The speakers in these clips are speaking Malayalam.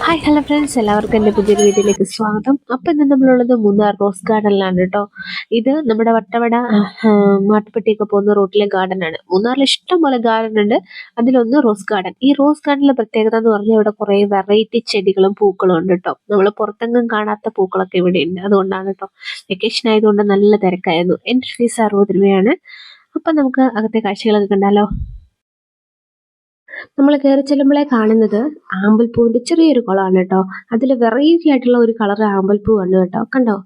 ഹായ് ഹലോ ഫ്രണ്ട്സ് എല്ലാവർക്കും എന്റെ പുതിയൊരു വീട്ടിലേക്ക് സ്വാഗതം. അപ്പം ഇന്ന് നമ്മളുള്ളത് മൂന്നാർ റോസ് ഗാർഡനിലാണ് കേട്ടോ. ഇത് നമ്മുടെ വട്ടവട മാട്ടുപെട്ടിയൊക്കെ പോകുന്ന പോകുന്ന ഗാർഡൻ ആണ് മൂന്നാറിൽ ഇഷ്ടംപോലെ ഗാർഡൻ ഉണ്ട് അതിലൊന്ന് റോസ് ഗാർഡൻ. ഈ റോസ് ഗാർഡനിലെ പ്രത്യേകത എന്ന് പറഞ്ഞാൽ ഇവിടെ കുറേ വെറൈറ്റി ചെടികളും പൂക്കളും ഉണ്ട് കേട്ടോ. നമ്മൾ പുറത്തെങ്ങും കാണാത്ത പൂക്കളൊക്കെ ഇവിടെ ഉണ്ട്. അതുകൊണ്ടാണ് കേട്ടോ. വെക്കേഷൻ ആയതുകൊണ്ട് നല്ല തിരക്കായിരുന്നു. എന്റെ ഫീസ് അറുപത് രൂപയാണ്. അപ്പം നമുക്ക് അകത്തെ കാഴ്ചകളൊക്കെ കണ്ടാലോ? നമ്മൾ കയറി ചെല്ലുമ്പോഴേ കാണുന്നത് ആമ്പൽപ്പൂവിന്റെ ചെറിയൊരു കുളമാണ് കേട്ടോ. അതിൽ വെറൈറ്റി ആയിട്ടുള്ള ഒരു കളർ ആമ്പൽപ്പൂ ഉണ്ട് കേട്ടോ. കണ്ടോ?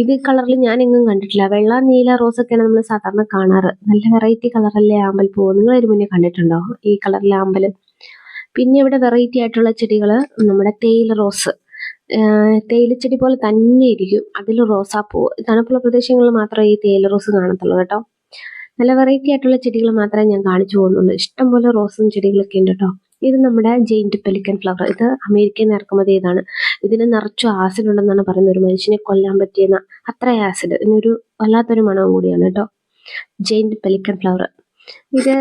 ഇത് കളറിൽ ഞാൻ എങ്ങും കണ്ടിട്ടില്ല. വെള്ള നീല റോസ് ഒക്കെയാണ് നമ്മൾ സാധാരണ കാണാറ്. നല്ല വെറൈറ്റി കളറല്ലേ ആമ്പൽപ്പൂ നിങ്ങൾ ഒരു മുന്നേ കണ്ടിട്ടുണ്ടോ ഈ കളറിലെ ആമ്പൽ? പിന്നെ ഇവിടെ വെറൈറ്റി ആയിട്ടുള്ള ചെടികൾ നമ്മുടെ തേയില റോസ് തേയിലച്ചെടി പോലെ തന്നെ ഇരിക്കും. അതിൽ റോസാപ്പൂ തണുപ്പുള്ള പ്രദേശങ്ങളിൽ മാത്രമേ ഈ തേയില റോസ് കാണത്തുള്ളൂ കേട്ടോ. നല്ല വെറൈറ്റി ആയിട്ടുള്ള ചെടികൾ മാത്രമേ ഞാൻ കാണിച്ചു പോകുന്നുള്ളൂ. ഇഷ്ടംപോലെ റോസും ചെടികളൊക്കെ ഉണ്ട് കേട്ടോ ഇത് നമ്മുടെ ജെയിന്റ് പെലിക്കൻ ഫ്ലവർ ഇത് അമേരിക്കയിൽ ഇറക്കുമതി ചെയ്താണ് ഇതിന് നിറച്ചു ആസിഡ് ഉണ്ടെന്നാണ് പറയുന്നത്. ഒരു മനുഷ്യനെ കൊല്ലാൻ പറ്റിയെന്ന അത്ര ആസിഡ് ഇതിനൊരു വല്ലാത്തൊരു മണവും കൂടിയാണ് കേട്ടോ ജെയിന്റ് പെലിക്കൻ ഫ്ലവർ ഇത്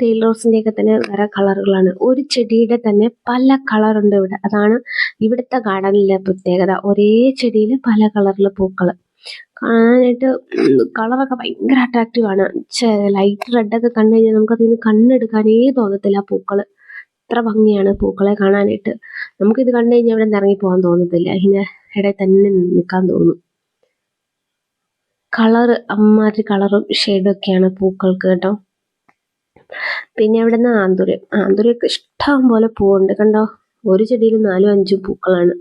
തേയില റോസിന്റെ ഒക്കെ തന്നെ വേറെ കളറുകളാണ് ഒരു ചെടിയുടെ തന്നെ പല കളറുണ്ട് ഇവിടെ. അതാണ് ഇവിടുത്തെ ഗാർഡനിലെ പ്രത്യേകത. ഒരേ ചെടിയിൽ പല കളറിലെ പൂക്കൾ കാണാനായിട്ട് കളറൊക്കെ ഭയങ്കര അട്രാക്റ്റീവ് ആണ്. ലൈറ്റ് റെഡ് ഒക്കെ കണ്ടു കഴിഞ്ഞാൽ നമുക്ക് അതിന് കണ്ണെടുക്കാനേ തോന്നത്തില്ല പൂക്കൾ അത്ര ഭംഗിയാണ് പൂക്കളെ കാണാനായിട്ട്. നമുക്കിത് കണ്ടു കഴിഞ്ഞാൽ നിന്ന് ഇറങ്ങി പോകാൻ തോന്നത്തില്ല. ഇതിന്റെ ഇടയിൽ തന്നെ നിൽക്കാൻ തോന്നും. കളർ അമ്മാതിരി കളറും ഷെയ്ഡും ഒക്കെയാണ് പൂക്കൾക്ക് കേട്ടോ. പിന്നെ അവിടെ നിന്ന് ആന്തൂര്യം ആന്തൂര്യമൊക്കെ ഇഷ്ടം പോലെ പൂവുണ്ട്. കണ്ടോ? ഒരു ചെടിയിൽ നാലും അഞ്ചും പൂക്കളാണ്.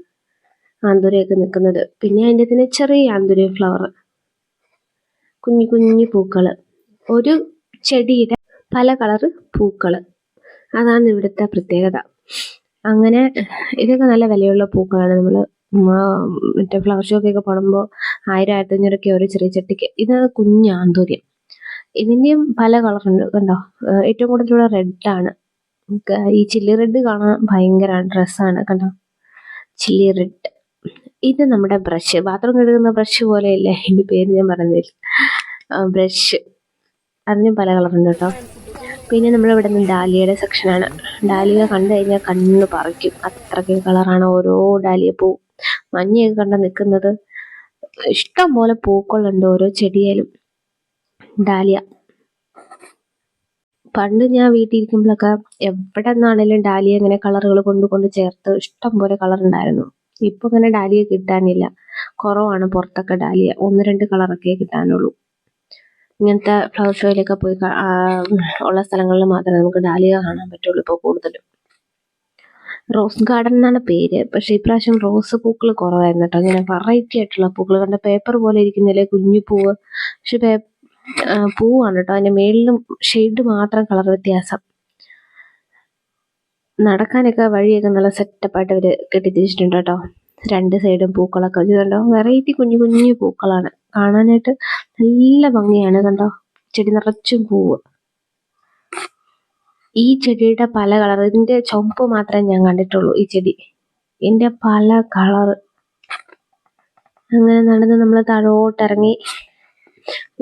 ആന്തൂര്യമൊക്കെ നിൽക്കുന്നത്. പിന്നെ അതിന്റെ തന്നെ ചെറിയ ആന്തൂരിയ ഫ്ലവർ കുഞ്ഞു കുഞ്ഞു പൂക്കൾ ഒരു ചെടിയുടെ പല കളറ് പൂക്കൾ അതാണ് ഇവിടുത്തെ പ്രത്യേകത. അങ്ങനെ ഇതൊക്കെ നല്ല വിലയുള്ള പൂക്കളാണ്. നമ്മൾ മറ്റേ ഫ്ലവർ ഷോക്കൊക്കെ പോകുമ്പോൾ ആയിരം ആയിരത്തി അഞ്ഞൂറൊക്കെ ഒരു ചെറിയ ചട്ടിക്ക്. ഇത് കുഞ്ഞ് ആന്തൂര്യം ഇതിന്റെയും പല കളറുണ്ട് കണ്ടോ? ഏറ്റവും കൂടുതലുള്ള റെഡാണ് ഈ ചില്ലി റെഡ് കാണാൻ ഭയങ്കര ഡ്രസ്സാണ് കണ്ടോ? ചില്ലി റെഡ് ഇത് നമ്മുടെ ബ്രഷ്. ബാത്റൂം കഴുകുന്ന ബ്രഷ് പോലെയല്ലേ? എന്റെ പേര് ഞാൻ പറഞ്ഞില്ല ബ്രഷ്. അതിനും പല കളറുണ്ട് കേട്ടോ. പിന്നെ നമ്മളിവിടെ നിന്ന് ഡാലിയയുടെ സെക്ഷനാണ് ഡാലിയ കണ്ടു കഴിഞ്ഞാൽ കണ്ണ് പറിക്കും. അത്രയ്ക്ക് കളറാണ് ഓരോ ഡാലിയ പൂ മഞ്ഞയൊക്കെ കണ്ട നിൽക്കുന്നത്. ഇഷ്ടം പോലെ പൂക്കളുണ്ട് ഓരോ ചെടിയിലും. ഡാലിയ. പണ്ട് ഞാൻ വീട്ടിൽ ഇരിക്കുമ്പോഴൊക്കെ എവിടെ നിന്നാണേലും ഡാലിയ ഇങ്ങനെ കളറുകൾ കൊണ്ട് കൊണ്ട് ചേർത്ത് ഇഷ്ടം പോലെ കളർ ഉണ്ടായിരുന്നു ഇപ്പൊ അങ്ങനെ ഡാലിയ കിട്ടാനില്ല. കുറവാണ് പുറത്തൊക്കെ ഡാലിയ. ഒന്ന് രണ്ട് കളറൊക്കെ കിട്ടാനുള്ളൂ. ഇങ്ങനത്തെ ഫ്ലവർ ഷോയിലൊക്കെ പോയി ഉള്ള സ്ഥലങ്ങളിൽ മാത്രമേ നമുക്ക് ഡാലിയ കാണാൻ പറ്റുള്ളൂ ഇപ്പോൾ കൂടുതലും. റോസ് ഗാർഡൻ എന്നാണ് പേര്. പക്ഷേ ഇപ്രാവശ്യം റോസ് പൂക്കൾ കുറവായിരുന്നു കേട്ടോ. ഇങ്ങനെ വെറൈറ്റി ആയിട്ടുള്ള പൂക്കൾ. കണ്ട പേപ്പർ പോലെ ഇരിക്കുന്നില്ലേ കുഞ്ഞു പൂവ്. പക്ഷെ പൂവാണ് കേട്ടോ. അതിന്റെ മേളിലും ഷെയ്ഡ് മാത്രം കളർ വ്യത്യാസം. നടക്കാനൊക്കെ വഴിയൊക്കെ നല്ല സെറ്റപ്പായിട്ട് അവർ കെട്ടിത്തിരിച്ചിട്ടുണ്ട് കേട്ടോ. രണ്ട് സൈഡും പൂക്കളൊക്കെ വെച്ചിട്ടുണ്ടോ വെറൈറ്റി കുഞ്ഞു കുഞ്ഞു പൂക്കളാണ്. കാണാനായിട്ട് നല്ല ഭംഗിയാണ് കണ്ടോ? ചെടി നിറച്ചും പൂവ്. ഈ ചെടിയുടെ പല കളർ ഇതിന്റെ ചുമപ്പ് മാത്രമേ ഞാൻ കണ്ടിട്ടുള്ളൂ ഈ ചെടി. ഇതിന്റെ പല കളർ അങ്ങനെ നടന്ന് നമ്മൾ താഴോട്ടിറങ്ങി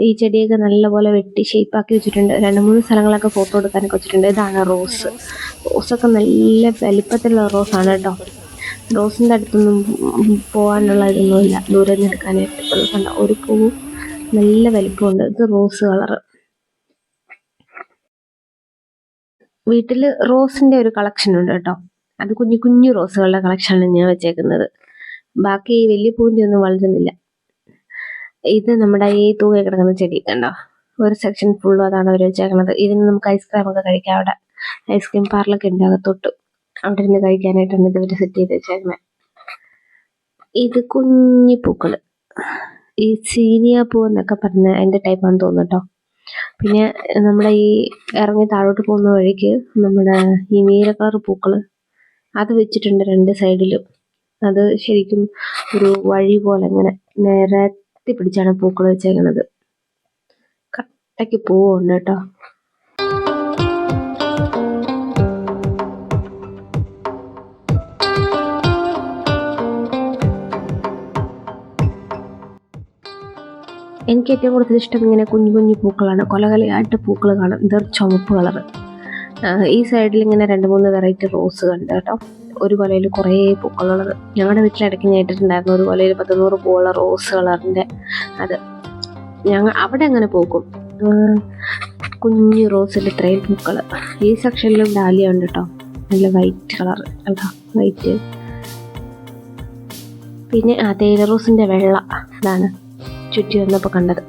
ഈ ചെടിയൊക്കെ നല്ലപോലെ വെട്ടി ഷേപ്പാക്കി വെച്ചിട്ടുണ്ട്. രണ്ട് മൂന്ന് സ്ഥലങ്ങളൊക്കെ ഫോട്ടോ എടുക്കാനൊക്കെ വെച്ചിട്ടുണ്ട്. ഇതാണ് റോസ് റോസൊക്കെ നല്ല വലിപ്പത്തിലുള്ള റോസാണ് കേട്ടോ. റോസിന്റെ അടുത്തൊന്നും പോകാനുള്ള ഇതൊന്നുമില്ല. ദൂരെ ഇപ്പോൾ കണ്ട ഒരു പൂ നല്ല വലിപ്പമുണ്ട്. ഇത് റോസ് കളറ് വീട്ടിൽ റോസിന്റെ ഒരു കളക്ഷൻ ഉണ്ട് കേട്ടോ. അത് കുഞ്ഞു കുഞ്ഞു റോസുകളുടെ കളക്ഷനാണ് ഞാൻ വെച്ചേക്കുന്നത്. ബാക്കി വലിയ പൂവിന്റെ ഒന്നും വളരുന്നില്ല ഇത് നമ്മുടെ ഈ തൂക കിടക്കുന്ന ചെടി കണ്ടോ? ഒരു സെക്ഷൻ ഫുള്ളും അതാണ് അവർ വെച്ചേക്കുന്നത് ഇതിന് നമുക്ക് ഐസ്ക്രീം ഒക്കെ കഴിക്കാം അവിടെ. ഐസ്ക്രീം പാർലൊക്കെ ഉണ്ട് അകത്തോട്ട്. അവിടെ ഇരുന്ന് കഴിക്കാനായിട്ടാണ് ഇത് ഇവർ സെറ്റ് ചെയ്ത് വെച്ചേക്കുന്നത് ഇത് കുഞ്ഞു പൂക്കൾ. ഈ സീനിയ പൂ എന്നൊക്കെ പറഞ്ഞ അതിന്റെ ടൈപ്പാണെന്ന് തോന്നുന്നു കേട്ടോ. പിന്നെ നമ്മുടെ ഈ ഇറങ്ങി താഴോട്ട് പോകുന്ന വഴിക്ക് നമ്മുടെ ഈ നീല കളർ പൂക്കൾ അത് വെച്ചിട്ടുണ്ട് രണ്ട് സൈഡിലും അത് ശരിക്കും ഒരു വഴി പോലെ ഇങ്ങനെ നിരത്തി പിടിച്ചാണ് പൂക്കൾ വെച്ചേക്കണത്. കട്ടയ്ക്ക് പൂവുണ്ട് കേട്ടോ. എനിക്ക് ഏറ്റവും കൂടുതൽ ഇഷ്ടം ഇങ്ങനെ കുഞ്ഞു കുഞ്ഞു പൂക്കളാണ്. കൊലകലയായിട്ട് പൂക്കൾ കാണാം. ഇതൊരു ചുമപ്പ് കളറ്. ഈ സൈഡിൽ ഇങ്ങനെ രണ്ട് മൂന്ന് വെറൈറ്റി റോസ് കണ്ട് കേട്ടോ. ഒരു കൊലയിൽ കുറേ പൂക്കളുള്ളത് ഞങ്ങളുടെ വീട്ടിൽ ഇടയ്ക്ക് ഞേട്ടിട്ടുണ്ടായിരുന്നു ഒരു കൊലയിൽ പത്ത് നൂറ് പൂവുള്ള റോസ് കളറിന്റെ. അത് ഞങ്ങൾ അവിടെ അങ്ങനെ പോകും കുഞ്ഞു റോസിൽ ഇത്രയും പൂക്കൾ ഈ സെക്ഷനിലും ഡാലിയ ഉണ്ട് കേട്ടോ. നല്ല വൈറ്റ് കളർ കേട്ടോ. വൈറ്റ്. പിന്നെ ആ തേയില റോസിന്റെ വെള്ള അതാണ് ചുറ്റി വന്നപ്പോൾ കണ്ടത്.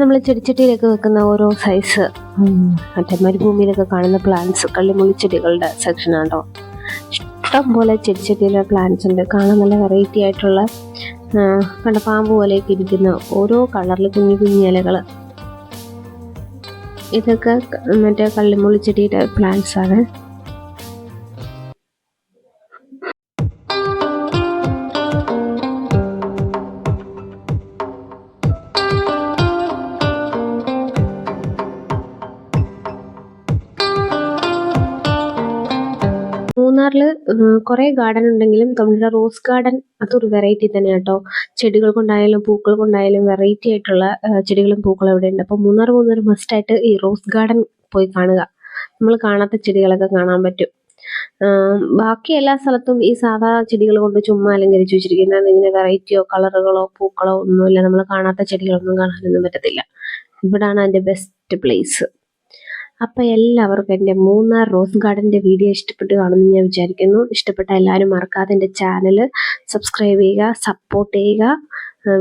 നമ്മൾ ചെടിച്ചട്ടിയിലൊക്കെ വെക്കുന്ന ഓരോ സൈസ് മറ്റേ മരുഭൂമിയിലൊക്കെ കാണുന്ന പ്ലാന്റ്സ് കള്ളിമുള്ളിച്ചെടികളുടെ സെക്ഷനാണോ ഇഷ്ടം പോലെ ചെടിച്ചട്ടിയിലെ പ്ലാന്റ്സ് ഉണ്ട്. കാണാൻ നല്ല വെറൈറ്റി ആയിട്ടുള്ള കണ്ട പാമ്പ് പോലെയൊക്കെ ഇരിക്കുന്ന ഓരോ കളറിൽ കുഞ്ഞു കുഞ്ഞു ഇലകൾ ഇതൊക്കെ മറ്റേ കള്ളിമുള്ളിച്ചെടിയുടെ പ്ലാന്റ്സ് ആണ്. മൂന്നാറിൽ കുറേ ഗാർഡൻ ഉണ്ടെങ്കിലും നമ്മുടെ റോസ് ഗാർഡൻ അതൊരു വെറൈറ്റി തന്നെ കേട്ടോ ചെടികൾ കൊണ്ടായാലും പൂക്കൾ കൊണ്ടായാലും വെറൈറ്റി ആയിട്ടുള്ള ചെടികളും പൂക്കളും അവിടെ ഉണ്ട്. അപ്പോൾ മൂന്നാർ മൂന്നാർ മസ്റ്റായിട്ട് ഈ റോസ് ഗാർഡൻ പോയി കാണുക. നമ്മൾ കാണാത്ത ചെടികളൊക്കെ കാണാൻ പറ്റും. ബാക്കി എല്ലാ സ്ഥലത്തും ഈ സാധാ ചെടികൾ കൊണ്ട് ചുമ്മാ അലങ്കരിച്ച് വെച്ചിരിക്കുന്നത് ഇങ്ങനെ വെറൈറ്റിയോ കളറുകളോ പൂക്കളോ ഒന്നുമില്ല. നമ്മൾ കാണാത്ത ചെടികളൊന്നും കാണാനൊന്നും പറ്റത്തില്ല. ഇവിടാണ് അതിന്റെ ബെസ്റ്റ് പ്ലേസ് അപ്പൊ എല്ലാവർക്കും എന്റെ മൂന്നാർ റോസ് ഗാർഡന്റെ വീഡിയോ ഇഷ്ടപ്പെട്ട് കാണുമെന്ന് ഞാൻ വിചാരിക്കുന്നു. ഇഷ്ടപ്പെട്ട എല്ലാവരും മറക്കാതെ എന്റെ ചാനൽ സബ്സ്ക്രൈബ് ചെയ്യുക സപ്പോർട്ട് ചെയ്യുക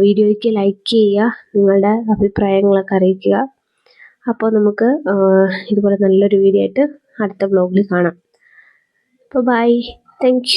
വീഡിയോയ്ക്ക് ലൈക്ക് ചെയ്യുക നിങ്ങളുടെ അഭിപ്രായങ്ങളൊക്കെ അറിയിക്കുക. അപ്പോൾ നമുക്ക് ഇതുപോലെ നല്ലൊരു വീഡിയോ ആയിട്ട് അടുത്ത ബ്ലോഗിൽ കാണാം. അപ്പോൾ ബൈ താങ്ക്